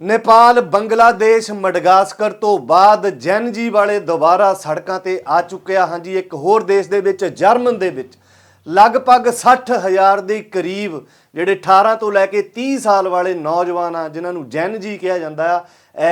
ਨੇਪਾਲ, ਬੰਗਲਾਦੇਸ਼, ਮਡਗਾਸਕਰ ਤੋਂ ਬਾਅਦ ਜੈਨਜੀ ਵਾਲੇ ਦੁਬਾਰਾ ਸੜਕਾਂ ਤੇ ਆ ਚੁੱਕਿਆ। ਹਾਂਜੀ, ਇੱਕ ਹੋਰ ਦੇਸ਼ ਦੇ ਵਿੱਚ, ਜਰਮਨ ਦੇ ਵਿੱਚ, ਲਗਭਗ 60000 ਦੇ ਕਰੀਬ ਜਿਹੜੇ 18 ਤੋਂ ਲੈ ਕੇ 30 ਸਾਲ ਵਾਲੇ ਨੌਜਵਾਨ ਆ, ਜਿਨ੍ਹਾਂ ਨੂੰ ਜੈਨ ਜੀ ਕਿਹਾ ਜਾਂਦਾ ਆ,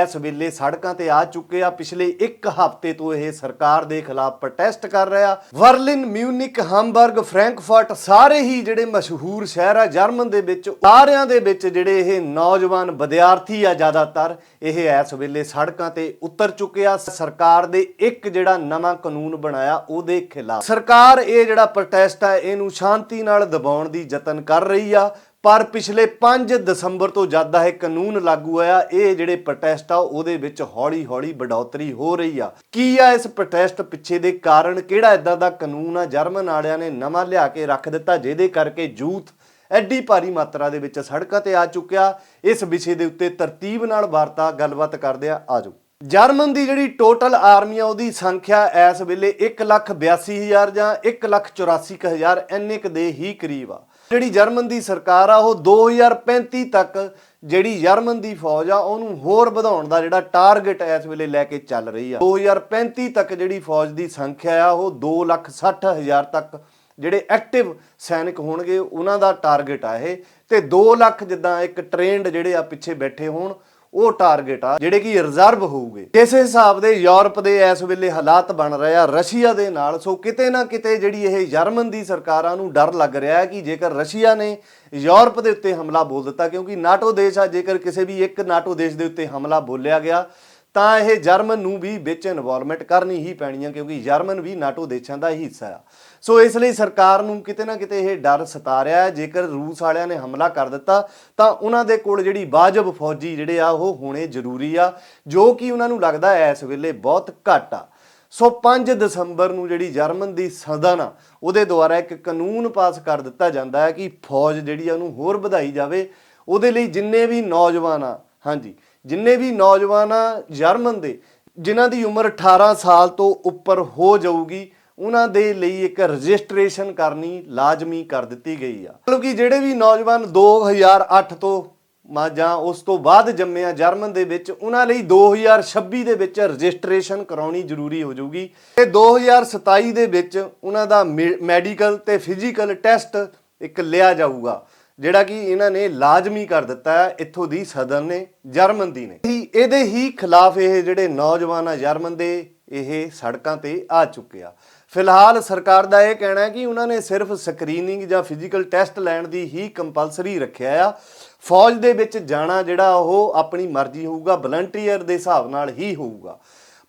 ਇਸ ਵੇਲੇ ਸੜਕਾਂ ਤੇ ਆ ਚੁੱਕੇ ਆ। ਪਿਛਲੇ 1 ਹਫ਼ਤੇ ਤੋਂ ਇਹ ਸਰਕਾਰ ਦੇ ਖਿਲਾਫ ਪ੍ਰੋਟੈਸਟ ਕਰ ਰਿਹਾ ਵਰਲਿਨ ਮਿਊਨਿਕ ਹੰਬਰਗ, ਫ੍ਰੈਂਕਫਰਟ ਸਾਰੇ ਹੀ ਜਿਹੜੇ ਮਸ਼ਹੂਰ ਸ਼ਹਿਰ ਆ, ਜਰਮਨ ਦੇ ਵਿੱਚ ਸਾਰਿਆਂ ਦੇ ਵਿੱਚ ਜਿਹੜੇ ਇਹ ਨੌਜਵਾਨ ਵਿਦਿਆਰਥੀ ਆ ਜ਼ਿਆਦਾਤਰ, ਇਹ ਇਸ ਵੇਲੇ ਸੜਕਾਂ ਤੇ ਉਤਰ ਚੁੱਕੇ ਆ। ਸਰਕਾਰ ਦੇ ਇੱਕ ਜਿਹੜਾ ਨਵਾਂ ਕਾਨੂੰਨ ਬਣਾਇਆ, ਉਹਦੇ ਖਿਲਾਫ ਸਰਕਾਰ ਇਹ ਜਿਹੜਾ ਪ੍ਰੋਟੈਸਟ ਆ, ਇਹਨੂੰ ਸ਼ਾਂਤੀ ਨਾਲ ਦਬਾਉਣ ਦੀ ਯਤਨ ਕਰ ਰਹੀ ਆ। ਪਰ ਪਿਛਲੇ 5 ਦਸੰਬਰ ਤੋਂ ਜਦ ਦਾ ਇਹ ਕਾਨੂੰਨ ਲਾਗੂ ਹੋਇਆ ਇਹ ਜਿਹੜੇ ਪ੍ਰੋਟੈਸਟ ਆ, ਉਹਦੇ ਵਿੱਚ ਹੌਲੀ-ਹੌਲੀ ਵਧੋਤਰੀ ਹੋ ਰਹੀ ਆ। ਕੀ ਆ ਇਸ ਪ੍ਰੋਟੈਸਟ ਪਿੱਛੇ ਦੇ ਕਾਰਨ? ਕਿਹੜਾ ਇਦਾਂ ਦਾ ਕਾਨੂੰਨ ਆ? ਜਰਮਨ ਵਾਲਿਆਂ ਨੇ ਨਵਾਂ ਲਿਆ ਕੇ ਰੱਖ ਦਿੱਤਾ, ਜਿਹਦੇ ਕਰਕੇ ਯੂਥ ਐਡੀ ਭਾਰੀ ਮਾਤਰਾ ਦੇ ਵਿੱਚ ਸੜਕਾਂ ਤੇ ਆ ਚੁੱਕਿਆ। ਇਸ ਵਿਸ਼ੇ ਦੇ ਉੱਤੇ ਤਰਤੀਬ ਨਾਲ ਵਾਰਤਾ ਗੱਲਬਾਤ ਕਰਦੇ ਆ। ਆਜੋ ਜਰਮਨ ਦੀ ਜਿਹੜੀ ਟੋਟਲ ਆਰਮੀ ਆ, ਉਹਦੀ ਸੰਖਿਆ ਇਸ ਵੇਲੇ 182000 ਜਾਂ 184000 ਇੰਨੇ ਕੁ ਦੇ ਹੀ ਕਰੀਬ ਆ। ਜਿਹੜੀ ਜਰਮਨ ਦੀ ਸਰਕਾਰ ਆ, ਉਹ 2035 ਤੱਕ ਜਿਹੜੀ ਜਰਮਨ ਦੀ ਫੌਜ ਆ, ਉਹਨੂੰ ਹੋਰ ਵਧਾਉਣ ਦਾ ਜਿਹੜਾ ਟਾਰਗੇਟ ਇਸ ਵੇਲੇ ਲੈ ਕੇ ਚੱਲ ਰਹੀ ਆ। 2035 ਤੱਕ ਜਿਹੜੀ ਫੌਜ ਦੀ ਸੰਖਿਆ ਆ, ਉਹ 260000 ਤੱਕ ਜਿਹੜੇ ਐਕਟਿਵ ਸੈਨਿਕ ਹੋਣਗੇ, ਉਹਨਾਂ ਦਾ ਟਾਰਗੇਟ ਆ ਇਹ। ਤੇ 2 ਲੱਖ ਜਿੱਦਾਂ ਇੱਕ ਟ੍ਰੇਨਡ ਜਿਹੜੇ ਆ ਪਿੱਛੇ ਬੈਠੇ ਹੋਣ ਉਹ ਟਾਰਗੇਟ ਆ ਜਿਹੜੇ ਕਿ ਰਿਜ਼ਰਵ ਹੋਊਗੇ। ਇਸ ਹਿਸਾਬ ਦੇ ਯੂਰਪ ਦੇ ਇਸ ਵੇਲੇ ਹਾਲਾਤ ਬਣ ਰਹੇ ਆ, ਰਸ਼ੀਆ ਦੇ ਨਾਲ। ਸੋ ਕਿਤੇ ਨਾ ਕਿਤੇ ਜਿਹੜੀ ਇਹ ਜਰਮਨ ਦੀ ਸਰਕਾਰਾਂ ਨੂੰ ਡਰ ਲੱਗ ਰਿਹਾ ਹੈ ਕਿ ਜੇਕਰ ਰਸ਼ੀਆ ਨੇ ਯੂਰਪ ਦੇ ਉੱਤੇ ਹਮਲਾ ਬੋਲ ਦਿੱਤਾ, ਕਿਉਂਕਿ ਨਾਟੋ ਦੇਸ਼ ਆ, ਜੇਕਰ ਕਿਸੇ ਵੀ ਇੱਕ ਨਾਟੋ ਦੇਸ਼ ਦੇ ਉੱਤੇ ਹਮਲਾ ਬੋਲਿਆ ਗਿਆ ਤਾਂ ਇਹ ਜਰਮਨ ਨੂੰ ਵੀ ਵਿੱਚ ਇਨਵੋਲਵਮੈਂਟ ਕਰਨੀ ਹੀ ਪੈਣੀ ਆ, ਕਿਉਂਕਿ ਜਰਮਨ ਵੀ ਨਾਟੋ ਦੇਸ਼ਾਂ ਦਾ ਹੀ ਹਿੱਸਾ ਆ। ਸੋ ਇਸ ਲਈ ਸਰਕਾਰ ਨੂੰ ਕਿਤੇ ਨਾ ਕਿਤੇ ਇਹ ਡਰ ਸਤਾ ਰਿਹਾ ਹੈ। ਜੇਕਰ ਰੂਸ ਵਾਲਿਆਂ ਨੇ ਹਮਲਾ ਕਰ ਦਿੱਤਾ, ਤਾਂ ਉਹਨਾਂ ਦੇ ਕੋਲ ਜਿਹੜੀ ਵਾਜਬ ਫੌਜੀ ਜਿਹੜੇ ਆ, ਉਹ ਹੋਣੇ ਜ਼ਰੂਰੀ ਆ, ਜੋ ਕਿ ਉਹਨਾਂ ਨੂੰ ਲੱਗਦਾ ਹੈ ਇਸ ਵੇਲੇ ਬਹੁਤ ਘੱਟ ਆ। ਸੋ 5 ਦਸੰਬਰ ਨੂੰ ਜਿਹੜੀ ਜਰਮਨ ਦੀ ਸਦਨ ਆ, ਉਹਦੇ ਦੁਆਰਾ ਇੱਕ ਕਾਨੂੰਨ ਪਾਸ ਕਰ ਦਿੱਤਾ ਜਾਂਦਾ ਹੈ ਕਿ ਫੌਜ ਜਿਹੜੀ ਆ, ਉਹਨੂੰ ਹੋਰ ਵਧਾਈ ਜਾਵੇ। ਉਹਦੇ ਲਈ ਜਿੰਨੇ ਵੀ ਨੌਜਵਾਨ ਆ, ਹਾਂਜੀ ਜਿੰਨੇ ਵੀ ਨੌਜਵਾਨ ਆ ਜਰਮਨ ਦੇ, ਜਿਨ੍ਹਾਂ ਦੀ ਉਮਰ 18 ਸਾਲ ਤੋਂ ਉੱਪਰ ਹੋ ਜਾਊਗੀ, ਉਹਨਾਂ ਦੇ ਲਈ ਇੱਕ ਰਜਿਸਟ੍ਰੇਸ਼ਨ ਕਰਨੀ ਲਾਜ਼ਮੀ ਕਰ ਦਿੱਤੀ ਗਈ ਆ। ਮਤਲਬ ਕਿ ਜਿਹੜੇ ਵੀ ਨੌਜਵਾਨ 2008 ਤੋਂ ਮਾ ਜਾਂ ਉਸ ਤੋਂ ਬਾਅਦ ਜੰਮੇ ਆ ਜਰਮਨ ਦੇ ਵਿੱਚ, ਉਹਨਾਂ ਲਈ 2026 ਦੇ ਵਿੱਚ ਰਜਿਸਟ੍ਰੇਸ਼ਨ ਕਰਾਉਣੀ ਜ਼ਰੂਰੀ ਹੋ ਜਾਊਗੀ। ਤੇ 2027 ਦੇ ਵਿੱਚ ਉਹਨਾਂ ਦਾ ਮੈਡੀਕਲ ਤੇ ਫਿਜ਼ੀਕਲ ਟੈਸਟ ਇੱਕ ਲਿਆ ਜਾਊਗਾ। ਜਿਹੜਾ ਕਿ ਇਹਨਾਂ ਨੇ ਲਾਜ਼ਮੀ ਕਰ ਦਿੱਤਾ ਹੈ ਇੱਥੋਂ ਦੀ ਸਦਰ ਨੇ, ਜਰਮਨ ਦੀ ਨੇ। ਇਹਦੇ ਹੀ ਖਿਲਾਫ ਇਹ ਜਿਹੜੇ ਨੌਜਵਾਨ ਆ ਜਰਮਨ ਦੇ, ਇਹ ਸੜਕਾਂ ਤੇ ਆ ਚੁੱਕੇ ਆ। ਫਿਲਹਾਲ ਸਰਕਾਰ ਦਾ ਇਹ ਕਹਿਣਾ ਹੈ ਕਿ ਉਹਨਾਂ ਨੇ ਸਿਰਫ ਸਕਰੀਨਿੰਗ ਜਾਂ ਫਿਜ਼ੀਕਲ ਟੈਸਟ ਲੈਣ ਦੀ ਹੀ ਕੰਪਲਸਰੀ ਰੱਖਿਆ ਆ। ਫੌਜ ਦੇ ਵਿੱਚ ਜਾਣਾ ਜਿਹੜਾ ਉਹ ਆਪਣੀ ਮਰਜ਼ੀ ਹੋਊਗਾ, ਵਲੰਟੀਅਰ ਦੇ ਹਿਸਾਬ ਨਾਲ ਹੀ ਹੋਊਗਾ।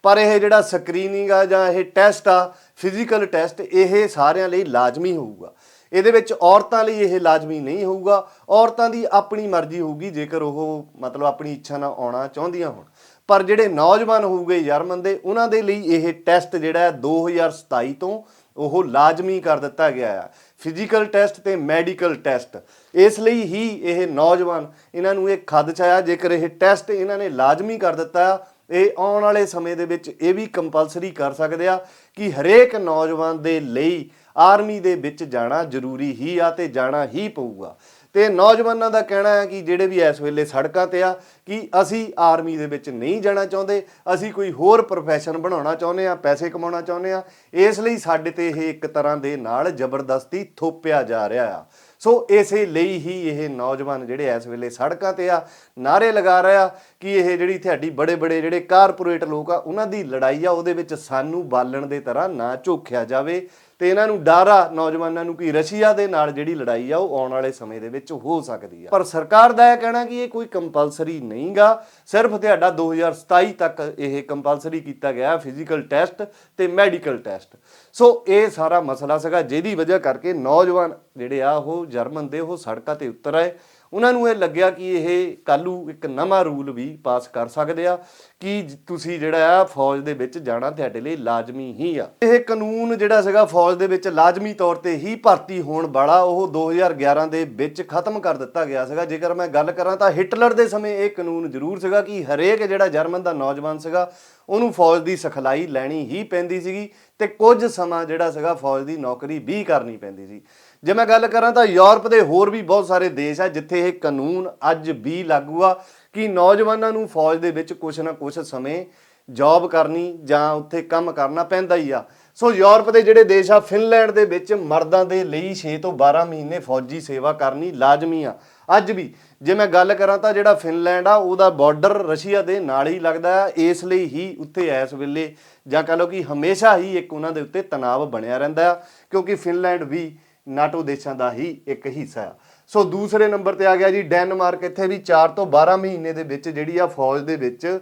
ਪਰ ਇਹ ਜਿਹੜਾ ਸਕਰੀਨਿੰਗ ਆ ਜਾਂ ਇਹ ਟੈਸਟ ਆ, ਫਿਜ਼ੀਕਲ ਟੈਸਟ, ਇਹ ਸਾਰਿਆਂ ਲਈ ਲਾਜ਼ਮੀ ਹੋਊਗਾ। ਇਹਦੇ ਵਿੱਚ ਔਰਤਾਂ ਲਈ ਇਹ ਲਾਜ਼ਮੀ ਨਹੀਂ ਹੋਊਗਾ। ਔਰਤਾਂ ਦੀ ਆਪਣੀ ਮਰਜ਼ੀ ਹੋਊਗੀ, ਜੇਕਰ ਉਹ ਮਤਲਬ ਆਪਣੀ ਇੱਛਾ ਨਾਲ ਆਉਣਾ ਚਾਹੁੰਦੀਆਂ ਹੋਣ। ਪਰ ਜਿਹੜੇ ਨੌਜਵਾਨ ਹੋਊਗੇ ਜਰਮਨ ਦੇ ਉਹਨਾਂ ਦੇ ਲਈ ਇਹ ਟੈਸਟ ਜਿਹੜਾ ਹੈ 2027 ਤੋਂ ਉਹ ਲਾਜ਼ਮੀ ਕਰ ਦਿੱਤਾ ਗਿਆ ਹੈ। ਫਿਜ਼ੀਕਲ ਟੈਸਟ ਤੇ ਮੈਡੀਕਲ ਟੈਸਟ ਇਸ ਲਈ ਹੀ ਇਹ ਨੌਜਵਾਨ ਇਹਨਾਂ ਨੂੰ ਇਹ ਖਦਚ ਆਇਆ ਜੇਕਰ ਇਹ ਟੈਸਟ ਇਹਨਾਂ ਨੇ ਲਾਜ਼ਮੀ ਕਰ ਦਿੱਤਾ ਆ ਇਹ ਆਉਣ ਵਾਲੇ ਸਮੇਂ ਦੇ ਵਿੱਚ ਇਹ ਵੀ ਕੰਪਲਸਰੀ ਕਰ ਸਕਦੇ ਆ ਕਿ ਹਰੇਕ ਨੌਜਵਾਨ ਦੇ ਲਈ ਆਰਮੀ ਦੇ ਵਿੱਚ ਜਾਣਾ ਜ਼ਰੂਰੀ ਹੀ ਆ ਤੇ ਜਾਣਾ ਹੀ ਪਊਗਾ। ਤੇ ਨੌਜਵਾਨਾਂ ਦਾ ਕਹਿਣਾ ਹੈ ਕਿ ਜਿਹੜੇ ਵੀ ਇਸ ਵੇਲੇ ਸੜਕਾਂ ਤੇ ਆ, ਕਿ ਅਸੀਂ ਆਰਮੀ ਦੇ ਵਿੱਚ ਨਹੀਂ ਜਾਣਾ ਚਾਹੁੰਦੇ, ਅਸੀਂ ਕੋਈ ਹੋਰ ਪ੍ਰੋਫੈਸ਼ਨ ਬਣਾਉਣਾ ਚਾਹੁੰਦੇ ਆ ਪੈਸੇ ਕਮਾਉਣਾ ਚਾਹੁੰਦੇ ਆ ਇਸ ਲਈ ਸਾਡੇ ਤੇ ਇਹ ਇੱਕ ਤਰ੍ਹਾਂ ਦੇ ਨਾਲ ਜ਼ਬਰਦਸਤੀ ਥੋਪਿਆ ਜਾ ਰਿਹਾ ਆ। ਸੋ ਇਸੇ ਲਈ ਹੀ ਇਹ ਨੌਜਵਾਨ ਜਿਹੜੇ ਇਸ ਵੇਲੇ ਸੜਕਾਂ ਤੇ ਆ ਨਾਰੇ ਲਗਾ ਰਿਹਾ ਕਿ ਇਹ ਜਿਹੜੀ ਤੁਹਾਡੀ ਬੜੇ ਬੜੇ ਜਿਹੜੇ ਕਾਰਪੋਰੇਟ ਲੋਕ ਆ, ਉਹਨਾਂ ਦੀ ਲੜਾਈ ਆ, ਉਹਦੇ ਵਿੱਚ ਸਾਨੂੰ ਬਾਲਣ ਦੇ ਤਰ੍ਹਾਂ ਨਾ ਝੋਖਿਆ ਜਾਵੇ। ਤੇ ਇਹਨਾਂ ਨੂੰ ਡਰ ਆ, ਨੌਜਵਾਨਾਂ ਨੂੰ ਕਿ ਰਸ਼ੀਆ ਦੇ ਨਾਲ ਜਿਹੜੀ ਲੜਾਈ ਆ, ਉਹ ਆਉਣ ਵਾਲੇ ਸਮੇਂ ਦੇ ਵਿੱਚ ਹੋ ਸਕਦੀ ਆ। ਪਰ ਸਰਕਾਰ ਦਾ ਇਹ ਕਹਿਣਾ ਕਿ ਇਹ ਕੋਈ ਕੰਪਲਸਰੀ ਨਹੀਂਗਾ। ਸਿਰਫ ਤੁਹਾਡਾ 2027 ਤੱਕ ਇਹ ਕੰਪਲਸਰੀ ਕੀਤਾ ਗਿਆ ਫਿਜ਼ੀਕਲ ਟੈਸਟ ਤੇ ਮੈਡੀਕਲ ਟੈਸਟ ਸੋ ਇਹ ਸਾਰਾ ਮਸਲਾ ਸੀਗਾ, ਜਿਹਦੀ ਵਜ੍ਹਾ ਕਰਕੇ ਨੌਜਵਾਨ ਜਿਹੜੇ ਆ, ਉਹ ਜਰਮਨ ਦੇ ਉਹ ਸੜਕਾਂ ਤੇ ਉਤਰ ਆਏ। ਉਹਨਾਂ ਨੂੰ ਇਹ ਲੱਗਿਆ ਕਿ ਇਹ ਕੱਲੂ ਇੱਕ ਨਵਾਂ ਰੂਲ ਵੀ ਪਾਸ ਕਰ ਸਕਦੇ ਆ ਕਿ ਤੁਸੀਂ ਜਿਹੜਾ ਆ ਫੌਜ ਦੇ ਵਿੱਚ ਜਾਣਾ ਤੁਹਾਡੇ ਲਈ ਲਾਜ਼ਮੀ ਹੀ ਆ। ਇਹ ਕਾਨੂੰਨ ਜਿਹੜਾ ਸੀਗਾ ਫੌਜ ਦੇ ਵਿੱਚ ਲਾਜ਼ਮੀ ਤੌਰ ਤੇ ਹੀ ਭਰਤੀ ਹੋਣ ਵਾਲਾ ਉਹ 2011 ਦੇ ਵਿੱਚ ਖਤਮ ਕਰ ਦਿੱਤਾ ਗਿਆ ਸੀਗਾ। ਜੇਕਰ ਮੈਂ ਗੱਲ ਕਰਾਂ ਤਾਂ ਹਿਟਲਰ ਦੇ ਸਮੇਂ ਇਹ ਕਾਨੂੰਨ ਜ਼ਰੂਰ ਸੀਗਾ ਕਿ ਹਰੇਕ ਜਿਹੜਾ ਜਰਮਨ ਦਾ ਨੌਜਵਾਨ ਸੀਗਾ, ਉਹਨੂੰ ਫੌਜ ਦੀ ਸਿਖਲਾਈ ਲੈਣੀ ਹੀ ਪੈਂਦੀ ਸੀਗੀ ਤੇ ਕੁਝ ਸਮਾਂ ਜਿਹੜਾ ਸੀਗਾ ਫੌਜ ਦੀ ਨੌਕਰੀ ਵੀ ਕਰਨੀ ਪੈਂਦੀ ਸੀ। ਜੇ ਮੈਂ ਗੱਲ ਕਰਾਂ ਤਾਂ ਯੂਰਪ ਦੇ ਹੋਰ ਵੀ ਬਹੁਤ ਸਾਰੇ ਦੇਸ਼ ਆ ਜਿੱਥੇ ਇਹ ਕਾਨੂੰਨ ਅੱਜ ਵੀ ਲਾਗੂ ਆ ਕਿ ਨੌਜਵਾਨਾਂ ਨੂੰ ਫੌਜ ਦੇ ਵਿੱਚ ਕੁਝ ਨਾ ਕੁਝ ਸਮੇਂ ਜੌਬ ਕਰਨੀ ਜਾਂ ਉੱਥੇ ਕੰਮ ਕਰਨਾ ਪੈਂਦਾ ਹੀ ਆ। ਸੋ ਯੂਰਪ ਦੇ ਜਿਹੜੇ ਦੇਸ਼ ਆ, ਫਿਨਲੈਂਡ ਦੇ ਵਿੱਚ ਮਰਦਾਂ ਦੇ ਲਈ 6 ਤੋਂ 12 ਮਹੀਨੇ ਫੌਜੀ ਸੇਵਾ ਕਰਨੀ ਲਾਜ਼ਮੀ ਆ। ਅੱਜ ਵੀ ਜੇ ਮੈਂ ਗੱਲ ਕਰਾਂ ਤਾਂ ਜਿਹੜਾ ਫਿਨਲੈਂਡ ਆ, ਉਹਦਾ ਬਾਰਡਰ ਰਸ਼ੀਆ ਦੇ ਨਾਲ ਹੀ ਲੱਗਦਾ ਆ, ਇਸ ਲਈ ਹੀ ਉੱਥੇ ਇਸ ਵੇਲੇ ਜਾਂ ਕਹ ਲਓ ਕਿ ਹਮੇਸ਼ਾ ਹੀ ਇੱਕ ਉਹਨਾਂ ਦੇ ਉੱਤੇ ਤਣਾਅ ਬਣਿਆ ਰਹਿੰਦਾ ਆ, ਕਿਉਂਕਿ ਫਿਨਲੈਂਡ ਵੀ ਨਾਟੋ ਦੇਸ਼ਾਂ ਦਾ ਹੀ ਇੱਕ ਹਿੱਸਾ ਆ ਸੋ ਦੂਸਰੇ ਨੰਬਰ ਤੇ ਆ ਗਿਆ ਜੀ, ਡੈਨਮਾਰਕ। ਇੱਥੇ ਵੀ 4 ਤੋਂ 12 ਮਹੀਨੇ ਦੇ ਵਿੱਚ ਜਿਹੜੀ ਆ ਫੌਜ ਦੇ ਵਿੱਚ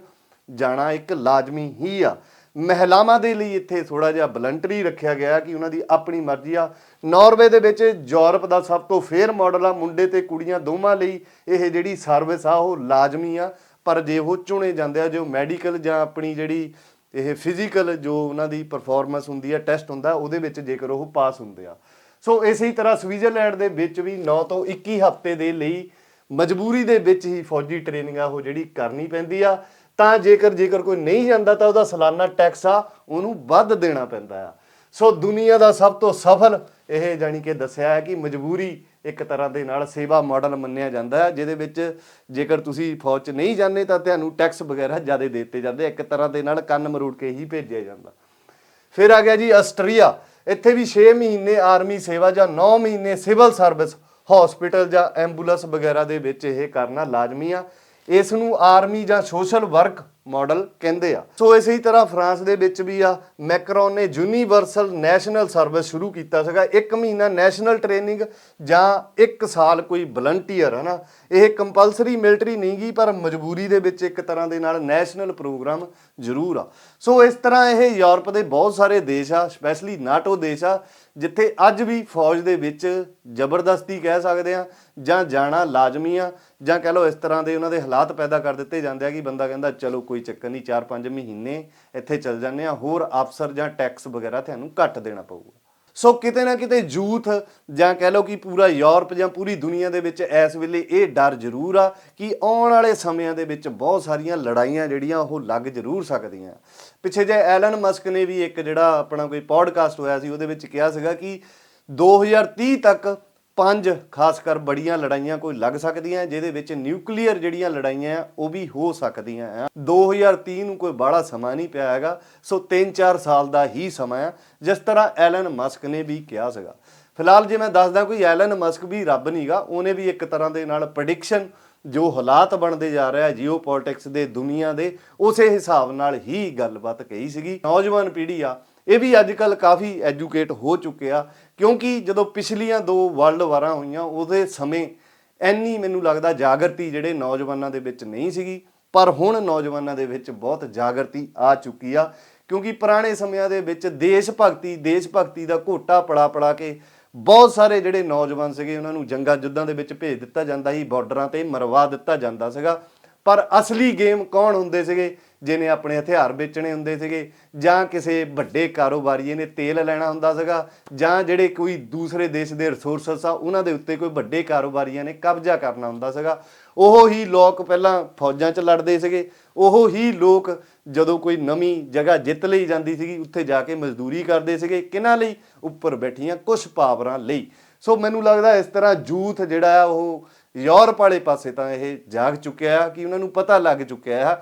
ਜਾਣਾ ਇੱਕ ਲਾਜ਼ਮੀ ਹੀ ਆ। ਮਹਿਲਾਵਾਂ ਦੇ ਲਈ ਇੱਥੇ ਥੋੜਾ ਜਿਹਾ ਵਲੰਟਰੀ ਰੱਖਿਆ ਗਿਆ ਕਿ ਉਹਨਾਂ ਦੀ ਆਪਣੀ ਮਰਜ਼ੀ ਆ। ਨਾਰਵੇ ਦੇ ਵਿੱਚ ਯੂਰਪ ਦਾ ਸਭ ਤੋਂ ਫੇਅਰ ਮਾਡਲ ਆ। ਮੁੰਡੇ ਤੇ ਕੁੜੀਆਂ ਦੋਵਾਂ ਲਈ ਇਹ ਜਿਹੜੀ ਸਰਵਿਸ ਆ, ਉਹ ਲਾਜ਼ਮੀ ਆ। ਪਰ ਜੇ ਉਹ ਚੁਣੇ ਜਾਂਦੇ ਆ, ਜੋ ਮੈਡੀਕਲ ਜਾਂ ਆਪਣੀ ਜਿਹੜੀ ਇਹ ਫਿਜ਼ੀਕਲ ਜੋ ਉਹਨਾਂ ਦੀ ਪਰਫਾਰਮੈਂਸ ਹੁੰਦੀ ਆ ਟੈਸਟ ਹੁੰਦਾ, ਉਹਦੇ ਵਿੱਚ ਜੇਕਰ ਉਹ ਪਾਸ ਹੁੰਦੇ ਆ। ਸੋ ਇਸੇ ਹੀ ਤਰ੍ਹਾਂ ਸਵਿਟਜ਼ਰਲੈਂਡ ਦੇ ਵਿੱਚ ਵੀ 9 ਤੋਂ 21 ਹਫ਼ਤੇ ਦੇ ਲਈ ਮਜਬੂਰੀ ਦੇ ਵਿੱਚ ਹੀ ਫੌਜੀ ਟ੍ਰੇਨਿੰਗ ਆ ਉਹ ਜਿਹੜੀ ਕਰਨੀ ਪੈਂਦੀ ਆ। ਤਾਂ ਜੇਕਰ ਜੇਕਰ ਕੋਈ ਨਹੀਂ ਜਾਂਦਾ ਤਾਂ ਉਹਦਾ ਸਾਲਾਨਾ ਟੈਕਸ ਆ, ਉਹਨੂੰ ਵੱਧ ਦੇਣਾ ਪੈਂਦਾ ਆ। ਸੋ ਦੁਨੀਆ ਦਾ ਸਭ ਤੋਂ ਸਫਲ ਇਹ ਜਾਨੀ ਕਿ ਦੱਸਿਆ ਹੈ ਕਿ ਮਜਬੂਰੀ ਇੱਕ ਤਰ੍ਹਾਂ ਦੇ ਨਾਲ ਸੇਵਾ ਮਾਡਲ ਮੰਨਿਆ ਜਾਂਦਾ ਹੈ, ਜਿਹਦੇ ਵਿੱਚ ਜੇਕਰ ਤੁਸੀਂ ਫੌਜ 'ਚ ਨਹੀਂ ਜਾਂਦੇ ਤਾਂ ਤੁਹਾਨੂੰ ਟੈਕਸ ਵਗੈਰਾ ਜ਼ਿਆਦਾ ਦੇ ਦਿੱਤੇ ਜਾਂਦੇ ਇੱਕ ਤਰ੍ਹਾਂ ਦੇ ਨਾਲ ਕੰਨ ਮਰੋੜ ਕੇ ਹੀ ਭੇਜਿਆ ਜਾਂਦਾ। ਫਿਰ ਆ ਗਿਆ ਜੀ ਆਸਟਰੀਆ। ਇੱਥੇ ਵੀ 6 ਮਹੀਨੇ ਆਰਮੀ ਸੇਵਾ ਜਾਂ 9 ਮਹੀਨੇ ਸਿਵਲ ਸਰਵਿਸ ਹਸਪੀਟਲ ਜਾਂ ਐਂਬੂਲੈਂਸ ਵਗੈਰਾ ਦੇ ਵਿੱਚ ਇਹ ਕਰਨਾ ਲਾਜ਼ਮੀ ਆ। ਇਸ ਨੂੰ ਆਰਮੀ ਜਾਂ ਸੋਸ਼ਲ ਵਰਕ ਮਾਡਲ ਕਹਿੰਦੇ ਆ। ਸੋ ਇਸੇ ਤਰ੍ਹਾਂ ਫਰਾਂਸ ਦੇ ਵਿੱਚ ਵੀ ਆ, ਮੈਕਰੋਨ ਨੇ ਯੂਨੀਵਰਸਲ ਨੈਸ਼ਨਲ ਸਰਵਿਸ ਸ਼ੁਰੂ ਕੀਤਾ ਸੀਗਾ। 1 ਮਹੀਨਾ ਨੈਸ਼ਨਲ ਟ੍ਰੇਨਿੰਗ ਜਾਂ 1 ਸਾਲ ਕੋਈ ਵਲੰਟੀਅਰ ਹੈ ਨਾ ਇਹ ਕੰਪਲਸਰੀ ਮਿਲਟਰੀ ਨਹੀਂ ਗਈ ਪਰ ਮਜਬੂਰੀ ਦੇ ਵਿੱਚ ਇੱਕ ਤਰ੍ਹਾਂ ਦੇ ਨਾਲ ਨੈਸ਼ਨਲ ਪ੍ਰੋਗਰਾਮ ਜ਼ਰੂਰ ਆ। ਸੋ ਇਸ ਤਰ੍ਹਾਂ ਇਹ ਯੂਰਪ ਦੇ ਬਹੁਤ ਸਾਰੇ ਦੇਸ਼ ਆ, ਸਪੈਸ਼ਲੀ ਨਾਟੋ ਦੇਸ਼ ਆ ਜਿੱਥੇ ਅੱਜ ਵੀ ਫੌਜ ਦੇ ਵਿੱਚ ਜ਼ਬਰਦਸਤੀ ਕਹਿ ਸਕਦੇ ਆ ਜਾਂ ਜਾਣਾ ਲਾਜ਼ਮੀ ਆ, ਜਾਂ ਕਹ ਲਓ ਇਸ ਤਰ੍ਹਾਂ ਦੇ ਉਹਨਾਂ ਦੇ ਹਾਲਾਤ ਪੈਦਾ ਕਰ ਦਿੱਤੇ ਜਾਂਦੇ ਆ ਕਿ ਬੰਦਾ ਕਹਿੰਦਾ, ਚਲੋ ਕੋਈ ਚੱਕਰ ਨਹੀਂ 4-5 ਮਹੀਨੇ ਇੱਥੇ ਚੱਲ ਜਾਂਦੇ ਆ ਹੋਰ ਅਫਸਰ ਜਾਂ ਟੈਕਸ ਵਗੈਰਾ ਤੁਹਾਨੂੰ ਘੱਟ ਦੇਣਾ ਪਊਗਾ। ਸੋ ਕਿਤੇ ਨਾ ਕਿਤੇ ਯੂਥ ਜਾਂ ਕਹਿ ਲਓ ਕਿ ਪੂਰਾ ਯੂਰਪ ਜਾਂ ਪੂਰੀ ਦੁਨੀਆ ਦੇ ਵਿੱਚ ਇਸ ਵੇਲੇ ਇਹ ਡਰ ਜ਼ਰੂਰ ਆ ਕਿ ਆਉਣ ਵਾਲੇ ਸਮਿਆਂ ਦੇ ਵਿੱਚ ਬਹੁਤ ਸਾਰੀਆਂ ਲੜਾਈਆਂ ਜਿਹੜੀਆਂ ਉਹ ਲੱਗ ਜ਼ਰੂਰ ਸਕਦੀਆਂ। ਪਿੱਛੇ ਜੇ ਐਲਨ ਮਸਕ ਨੇ ਵੀ ਇੱਕ ਜਿਹੜਾ ਆਪਣਾ ਕੋਈ ਪੋਡਕਾਸਟ ਹੋਇਆ ਸੀ, ਉਹਦੇ ਵਿੱਚ ਕਿਹਾ ਸੀਗਾ ਕਿ 2030 ਤੱਕ ਪੰਜ, ਖਾਸ ਕਰ ਬੜੀਆਂ ਲੜਾਈਆਂ ਕੋਈ ਲੱਗ ਸਕਦੀਆਂ, ਜਿਹਦੇ ਵਿੱਚ ਨਿਊਕਲੀਅਰ ਜਿਹੜੀਆਂ ਲੜਾਈਆਂ ਆ, ਉਹ ਵੀ ਹੋ ਸਕਦੀਆਂ ਆ। 2030 ਨੂੰ ਕੋਈ ਬੜਾ ਸਮਾਂ ਨਹੀਂ ਪਿਆ ਹੈਗਾ, ਸੋ 3-4 ਸਾਲ ਦਾ ਹੀ ਸਮਾਂ ਆ, ਜਿਸ ਤਰ੍ਹਾਂ ਐਲਨ ਮਸਕ ਨੇ ਵੀ ਕਿਹਾ ਸੀਗਾ। ਫਿਲਹਾਲ ਜੇ ਮੈਂ ਦੱਸਦਾ ਕੋਈ ਐਲਨ ਮਸਕ ਵੀ ਰੱਬ ਨਹੀਂਗਾ ਉਹਨੇ ਵੀ ਇੱਕ ਤਰ੍ਹਾਂ ਦੇ ਨਾਲ ਪ੍ਰੈਡਿਕਸ਼ਨ ਜੋ ਹਾਲਾਤ ਬਣਦੇ ਜਾ ਰਿਹਾ ਜੀਓਪੋਲਿਟਿਕਸ ਦੇ, ਦੁਨੀਆ ਦੇ, ਉਸੇ ਹਿਸਾਬ ਨਾਲ ਹੀ ਗੱਲਬਾਤ ਕਹੀ ਸੀਗੀ। ਨੌਜਵਾਨ ਪੀੜ੍ਹੀ ਆ ਇਹ ਵੀ ਅੱਜ ਕੱਲ ਕਾਫੀ ਐਜੂਕੇਟ ਹੋ ਚੁੱਕੇ ਆ, ਕਿਉਂਕਿ ਜਦੋਂ ਪਿਛਲੀਆਂ ਦੋ ਵਰਲਡ ਵਾਰਾਂ ਹੋਈਆਂ, ਉਹਦੇ ਸਮੇਂ ਐਨੀ ਮੈਨੂੰ ਲੱਗਦਾ ਜਾਗਰਤੀ ਜਿਹੜੇ ਨੌਜਵਾਨਾਂ ਦੇ ਵਿੱਚ ਨਹੀਂ ਸੀਗੀ, ਪਰ ਹੁਣ ਨੌਜਵਾਨਾਂ ਦੇ ਵਿੱਚ ਬਹੁਤ ਜਾਗਰਤੀ ਆ ਚੁੱਕੀ ਆ, ਕਿਉਂਕਿ ਪੁਰਾਣੇ ਸਮਿਆਂ ਦੇ ਵਿੱਚ ਦੇਸ਼ ਭਗਤੀ ਦੇਸ਼ ਭਗਤੀ ਦਾ ਘੋਟਾ ਪੜਾ ਪੜਾ ਕੇ ਬਹੁਤ ਸਾਰੇ ਜਿਹੜੇ ਨੌਜਵਾਨ ਸੀਗੇ, ਉਹਨਾਂ ਨੂੰ ਜੰਗਾਂ ਜੁੱਦਾਂ ਦੇ ਵਿੱਚ ਭੇਜ ਦਿੱਤਾ ਜਾਂਦਾ ਸੀ, ਬਾਰਡਰਾਂ ਤੇ ਮਰਵਾ ਦਿੱਤਾ ਜਾਂਦਾ ਸੀਗਾ ਪਰ ਅਸਲੀ ਗੇਮ ਕੌਣ ਹੁੰਦੇ ਸੀਗੇ? ਜਿਹਨੇ ਆਪਣੇ ਹਥਿਆਰ ਵੇਚਣੇ ਹੁੰਦੇ ਸੀਗੇ। ਜਾਂ ਕਿਸੇ ਵੱਡੇ ਕਾਰੋਬਾਰੀਏ ਨੇ ਤੇਲ ਲੈਣਾ ਹੁੰਦਾ ਸੀਗਾ। ਜਾਂ ਜਿਹੜੇ ਕੋਈ ਦੂਸਰੇ ਦੇਸ਼ ਦੇ ਰਿਸੋਰਸਸ ਆ, ਉਹਨਾਂ ਦੇ ਉੱਤੇ ਕੋਈ ਵੱਡੇ ਕਾਰੋਬਾਰੀਆਂ ਨੇ ਕਬਜ਼ਾ ਕਰਨਾ ਹੁੰਦਾ ਸੀਗਾ। ਉਹ ਹੀ ਲੋਕ ਪਹਿਲਾਂ ਫੌਜਾਂ 'ਚ ਲੜਦੇ ਸੀਗੇ। ਉਹ ਹੀ ਲੋਕ ਜਦੋਂ ਕੋਈ ਨਵੀਂ ਜਗ੍ਹਾ ਜਿੱਤ ਲਈ ਜਾਂਦੀ ਸੀਗੀ, ਉੱਥੇ ਜਾ ਕੇ ਮਜ਼ਦੂਰੀ ਕਰਦੇ ਸੀਗੇ। ਕਿਹਨਾਂ ਲਈ? ਉੱਪਰ ਬੈਠੀਆਂ ਕੁਝ ਪਾਵਰਾਂ ਲਈ। ਸੋ ਮੈਨੂੰ ਲੱਗਦਾ ਇਸ ਤਰ੍ਹਾਂ ਯੂਥ ਜਿਹੜਾ ਆ, ਉਹ ਯੂਰਪ ਵਾਲੇ ਪਾਸੇ ਤਾਂ ਇਹ ਜਾਗ ਚੁੱਕਿਆ ਆ, ਕਿ ਉਹਨਾਂ ਨੂੰ ਪਤਾ ਲੱਗ ਚੁੱਕਿਆ ਆ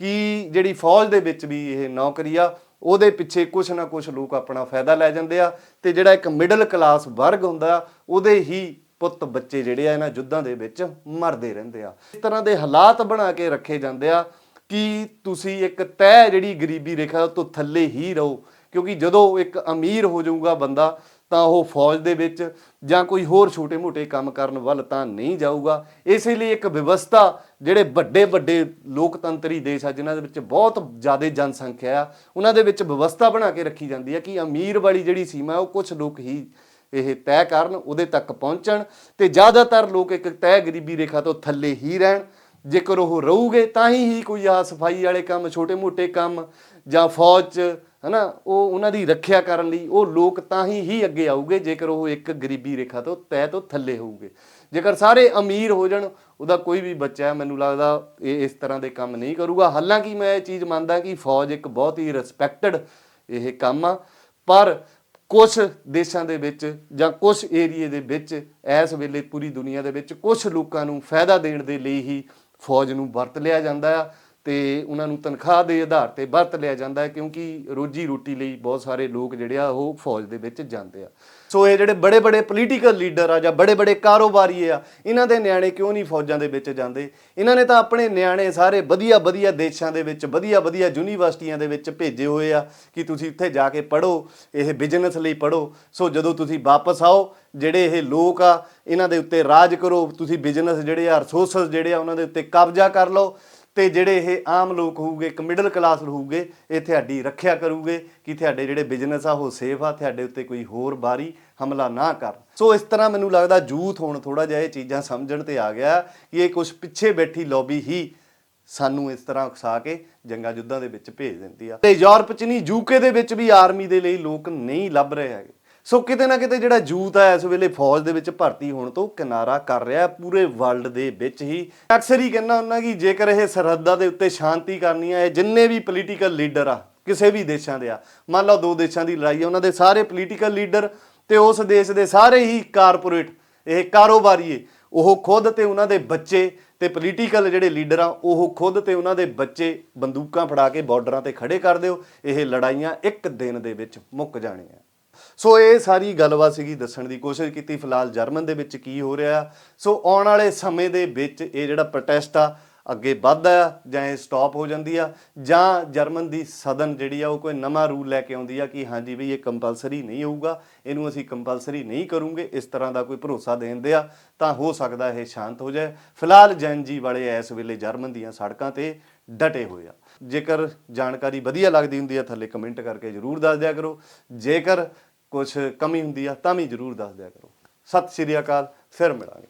ਕਿ ਜਿਹੜੀ ਫੌਜ ਦੇ ਵਿੱਚ ਵੀ ਇਹ ਨੌਕਰੀ ਆ, ਉਹਦੇ ਪਿੱਛੇ ਕੁਛ ਨਾ ਕੁਛ ਲੋਕ ਆਪਣਾ ਫਾਇਦਾ ਲੈ ਜਾਂਦੇ ਆ ਤੇ ਜਿਹੜਾ ਇੱਕ ਮਿਡਲ ਕਲਾਸ ਵਰਗ ਹੁੰਦਾ ਉਹਦੇ ਹੀ ਪੁੱਤ ਬੱਚੇ ਜਿਹੜੇ ਆ, ਇਹਨਾਂ ਯੁੱਧਾਂ ਦੇ ਵਿੱਚ ਮਰਦੇ ਰਹਿੰਦੇ ਆ। ਇਸ ਤਰ੍ਹਾਂ ਦੇ ਹਾਲਾਤ ਬਣਾ ਕੇ ਰੱਖੇ ਜਾਂਦੇ ਆ ਕਿ ਤੁਸੀਂ ਇੱਕ ਤੈਅ ਜਿਹੜੀ ਗਰੀਬੀ ਰੇਖਾ ਤੋਂ ਥੱਲੇ ਹੀ ਰਹੋ, ਕਿਉਂਕਿ ਜਦੋਂ ਇੱਕ ਅਮੀਰ ਹੋ ਜਾਊਗਾ ਬੰਦਾ ਤਾਂ ਉਹ ਫੌਜ ਦੇ ਵਿੱਚ ਜਾਂ ਕੋਈ ਹੋਰ ਛੋਟੇ-ਮੋਟੇ ਕੰਮ ਕਰਨ ਵੱਲ ਤਾਂ ਨਹੀਂ ਜਾਊਗਾ। ਇਸੇ ਲਈ ਇੱਕ ਵਿਵਸਥਾ ਜਿਹੜੇ ਵੱਡੇ ਵੱਡੇ ਲੋਕਤੰਤਰੀ ਦੇਸ਼ ਆ, ਜਿਨ੍ਹਾਂ ਦੇ ਵਿੱਚ ਬਹੁਤ ਜ਼ਿਆਦਾ ਜਨਸੰਖਿਆ ਆ, ਉਹਨਾਂ ਦੇ ਵਿੱਚ ਵਿਵਸਥਾ ਬਣਾ ਕੇ ਰੱਖੀ ਜਾਂਦੀ ਹੈ ਕਿ ਅਮੀਰ ਵਾਲੀ ਜਿਹੜੀ ਸੀਮਾ ਉਹ ਕੁਝ ਲੋਕ ਹੀ ਇਹ ਤੈਅ ਕਰਨ, ਉਹਦੇ ਤੱਕ ਪਹੁੰਚਣ ਤੇ ਜ਼ਿਆਦਾਤਰ ਲੋਕ ਇੱਕ ਤੈਅ ਗਰੀਬੀ ਰੇਖਾ ਤੋਂ ਥੱਲੇ ਹੀ ਰਹਿਣ। ਜੇਕਰ ਉਹ ਰਹੂਗੇ, ਤਾਂ ਹੀ ਹੀ ਕੋਈ ਆ ਸਫ਼ਾਈ ਵਾਲੇ ਕੰਮ, ਛੋਟੇ-ਮੋਟੇ ਕੰਮ ਜਾਂ ਫੌਜ 'ਚ ਹਨਾ ਉਹ ਉਹਨਾਂ ਦੀ ਰੱਖਿਆ ਕਰਨ ਲਈ ਉਹ ਲੋਕ ਤਾਂ ਹੀ ਹੀ ਅੱਗੇ ਆਉਗੇ ਜੇਕਰ ਉਹ ਇੱਕ ਗਰੀਬੀ ਰੇਖਾ ਤੋਂ ਤੈ ਤੋਂ ਥੱਲੇ ਹੋਊਗੇ। ਜੇਕਰ ਸਾਰੇ ਅਮੀਰ ਹੋ ਜਾਣ ਉਹਦਾ ਕੋਈ ਵੀ ਬੱਚਾ ਹੈ, ਮੈਨੂੰ ਲੱਗਦਾ ਇਹ ਇਸ ਤਰ੍ਹਾਂ ਦੇ ਕੰਮ ਨਹੀਂ ਕਰੂਗਾ। ਹਾਲਾਂਕਿ ਮੈਂ ਇਹ ਚੀਜ਼ ਮੰਨਦਾ ਕਿ ਫੌਜ ਇੱਕ ਬਹੁਤ ਹੀ ਰਿਸਪੈਕਟਡ ਇਹ ਕੰਮ ਆ ਪਰ ਕੁਝ ਦੇਸ਼ਾਂ ਦੇ ਵਿੱਚ ਜਾਂ ਕੁਝ ਏਰੀਏ ਦੇ ਵਿੱਚ ਇਸ ਵੇਲੇ ਪੂਰੀ ਦੁਨੀਆ ਦੇ ਵਿੱਚ ਕੁਝ ਲੋਕਾਂ ਨੂੰ ਫਾਇਦਾ ਦੇਣ ਦੇ ਲਈ ਹੀ ਫੌਜ ਨੂੰ ਵਰਤ ਲਿਆ ਜਾਂਦਾ ਆ। ਤੇ ਉਹਨਾਂ ਨੂੰ ਤਨਖਾਹ ਦੇ ਆਧਾਰ ਤੇ ਵਰਤ ਲਿਆ ਜਾਂਦਾ ਹੈ ਕਿਉਂਕਿ ਰੋਜੀ ਰੋਟੀ ਲਈ ਬਹੁਤ ਸਾਰੇ ਲੋਕ ਜਿਹੜੇ ਆ ਉਹ ਫੌਜ ਦੇ ਵਿੱਚ ਜਾਂਦੇ ਆ। ਸੋ ਇਹ ਜਿਹੜੇ ਬੜੇ ਬੜੇ ਪੋਲੀਟੀਕਲ ਲੀਡਰ ਆ ਜਾਂ ਬੜੇ ਬੜੇ ਕਾਰੋਬਾਰੀ ਆ, ਇਹਨਾਂ ਦੇ ਨਿਆਣੇ ਕਿਉਂ ਨਹੀਂ ਫੌਜਾਂ ਦੇ ਵਿੱਚ ਜਾਂਦੇ? ਇਹਨਾਂ ਨੇ ਤਾਂ ਆਪਣੇ ਨਿਆਣੇ ਸਾਰੇ ਵਧੀਆ ਵਧੀਆ ਦੇਸ਼ਾਂ ਦੇ ਵਿੱਚ, ਵਧੀਆ ਵਧੀਆ ਯੂਨੀਵਰਸਿਟੀਆਂ ਦੇ ਵਿੱਚ ਭੇਜੇ ਹੋਏ ਆ ਕਿ ਤੁਸੀਂ ਉੱਥੇ ਜਾ ਕੇ ਪੜ੍ਹੋ, ਇਹ ਬਿਜ਼ਨਸ ਲਈ ਪੜ੍ਹੋ। ਸੋ ਜਦੋਂ ਤੁਸੀਂ ਵਾਪਸ ਆਓ, ਜਿਹੜੇ ਇਹ ਲੋਕ ਆ, ਇਹਨਾਂ ਦੇ ਉੱਤੇ ਰਾਜ ਕਰੋ, ਤੁਸੀਂ ਬਿਜ਼ਨਸ ਜਿਹੜੇ ਆ ਰਿਸੋਰਸਸ ਜਿਹੜੇ ਆ, ਉਹਨਾਂ ਦੇ ਉੱਤੇ ਕਬਜ਼ਾ ਕਰ ਲਓ। ਤੇ ਜਿਹੜੇ ਇਹ ਆਮ ਲੋਕ ਹੋਊਗੇ, ਇੱਕ ਮਿਡਲ ਕਲਾਸ ਹੋਊਗੇ, ਇਹ ਤੁਹਾਡੀ ਰੱਖਿਆ ਕਰੂਗੇ ਕਿ ਤੁਹਾਡੇ ਜਿਹੜੇ ਬਿਜ਼ਨਸ ਆ, ਉਹ ਸੇਫ ਆ, ਤੁਹਾਡੇ ਉੱਤੇ ਕੋਈ ਹੋਰ ਬਾਰੀ ਹਮਲਾ ਨਾ ਕਰਨ ਸੋ ਇਸ ਤਰ੍ਹਾਂ ਮੈਨੂੰ ਲੱਗਦਾ ਜੂਥ ਹੁਣ ਥੋੜਾ ਜਿਹਾ ਇਹ ਚੀਜ਼ਾਂ ਸਮਝਣ ਤੇ ਆ ਗਿਆ ਕਿ ਇਹ ਕੁਝ ਪਿੱਛੇ ਬੈਠੀ ਲੌਬੀ ਹੀ ਸਾਨੂੰ ਇਸ ਤਰ੍ਹਾਂ ਉਕਸਾ ਕੇ ਜੰਗਾਂ ਯੁੱਧਾਂ ਦੇ ਵਿੱਚ ਭੇਜ ਦਿੰਦੀ ਆ। ਤੇ ਯੂਰਪ ਚ ਨਹੀਂ ਯੂਕੇ ਦੇ ਵਿੱਚ ਵੀ ਆਰਮੀ ਦੇ ਲਈ ਲੋਕ ਨਹੀਂ ਲੱਭ ਰਹੇ ਹੈਗੇ। ਸੋ ਕਿਤੇ ਨਾ ਕਿਤੇ ਜਿਹੜਾ ਯੂਥ ਆ ਇਸ ਵੇਲੇ ਫੌਜ ਦੇ ਵਿੱਚ ਭਰਤੀ ਹੋਣ ਤੋਂ ਕਿਨਾਰਾ ਕਰ ਰਿਹਾ ਪੂਰੇ ਵਰਲਡ ਦੇ ਵਿੱਚ ਹੀ। ਅਕਸਰ ਹੀ ਕਹਿੰਦਾ ਹੁੰਦਾ ਕਿ ਜੇਕਰ ਇਹ ਸਰਹੱਦਾਂ ਦੇ ਉੱਤੇ ਸ਼ਾਂਤੀ ਕਰਨੀ ਆ, ਇਹ ਜਿੰਨੇ ਵੀ ਪੋਲੀਟੀਕਲ ਲੀਡਰ ਆ, ਕਿਸੇ ਵੀ ਦੇਸ਼ਾਂ ਦੇ ਆ, ਮੰਨ ਲਓ ਦੋ ਦੇਸ਼ਾਂ ਦੀ ਲੜਾਈ ਆ, ਉਹਨਾਂ ਦੇ ਸਾਰੇ ਪੋਲੀਟੀਕਲ ਲੀਡਰ ਤੇ ਉਸ ਦੇਸ਼ ਦੇ ਸਾਰੇ ਹੀ ਕਾਰਪੋਰੇਟ ਇਹ ਕਾਰੋਬਾਰੀਏ ਉਹ ਖੁਦ ਤੇ ਉਹਨਾਂ ਦੇ ਬੱਚੇ ਤੇ ਪੋਲੀਟੀਕਲ ਜਿਹੜੇ ਲੀਡਰ ਆ, ਉਹ ਖੁਦ ਤੇ ਉਹਨਾਂ ਦੇ ਬੱਚੇ ਬੰਦੂਕਾਂ ਫੜਾ ਕੇ ਬਾਰਡਰਾਂ ਤੇ ਖੜੇ ਕਰ ਦਿਓ। ਇਹ ਲੜਾਈਆਂ ਇੱਕ ਦਿਨ ਦੇ ਵਿੱਚ ਮੁੱਕ ਜਾਣੀਆਂ। ਸੋ ਇਹ ਸਾਰੀ ਗੱਲਬਾਤ ਸੀਗੀ ਦੱਸਣ ਦੀ। ਕੋਸ਼ਿਸ਼ ਕੀਤੀ ਫਿਲਹਾਲ ਜਰਮਨ ਦੇ ਵਿੱਚ ਕੀ ਹੋ ਰਿਹਾ। ਸੋ ਆਉਣ ਵਾਲੇ ਸਮੇਂ ਦੇ ਵਿੱਚ ਇਹ ਜਿਹੜਾ ਪ੍ਰੋਟੈਸਟ ਆ, ਅੱਗੇ ਵੱਧਦਾ ਆ ਜਾਂ ਇਹ ਸਟਾਪ ਹੋ ਜਾਂਦੀ ਆ ਜਾਂ ਜਰਮਨ ਦੀ ਸਦਨ ਜਿਹੜੀ ਆ, ਉਹ ਕੋਈ ਨਵਾਂ ਰੂਲ ਲੈ ਕੇ ਆਉਂਦੀ ਆ ਕਿ ਹਾਂਜੀ ਵੀ ਇਹ ਕੰਪਲਸਰੀ ਨਹੀਂ ਹੋਊਗਾ, ਇਹਨੂੰ ਅਸੀਂ ਕੰਪਲਸਰੀ ਨਹੀਂ ਕਰੂੰਗੇ, ਇਸ ਤਰ੍ਹਾਂ ਦਾ ਕੋਈ ਭਰੋਸਾ ਦੇਣ ਆ, ਤਾਂ ਹੋ ਸਕਦਾ ਇਹ ਸ਼ਾਂਤ ਹੋ ਜਾਏ। ਫਿਲਹਾਲ ਜੈਨਜੀ ਵਾਲੇ ਇਸ ਵੇਲੇ ਜਰਮਨ ਦੀਆਂ ਸੜਕਾਂ ਤੇ ਡਟੇ ਹੋਏ ਆ। ਜੇਕਰ ਜਾਣਕਾਰੀ ਵਧੀਆ ਲੱਗਦੀ ਹੁੰਦੀ ਆ, ਥੱਲੇ ਕਮੈਂਟ ਕਰਕੇ ਜਰੂਰ ਦੱਸ ਦਿਆ ਕਰੋ। ਜੇਕਰ ਕੁਝ ਕਮੀ ਹੁੰਦੀ ਆ, ਤਾਂ ਵੀ ਜਰੂਰ ਦੱਸ ਦਿਆ ਕਰੋ। ਸਤਿ ਸ਼੍ਰੀ ਅਕਾਲ, ਫਿਰ ਮਿਲਾਂਗੇ।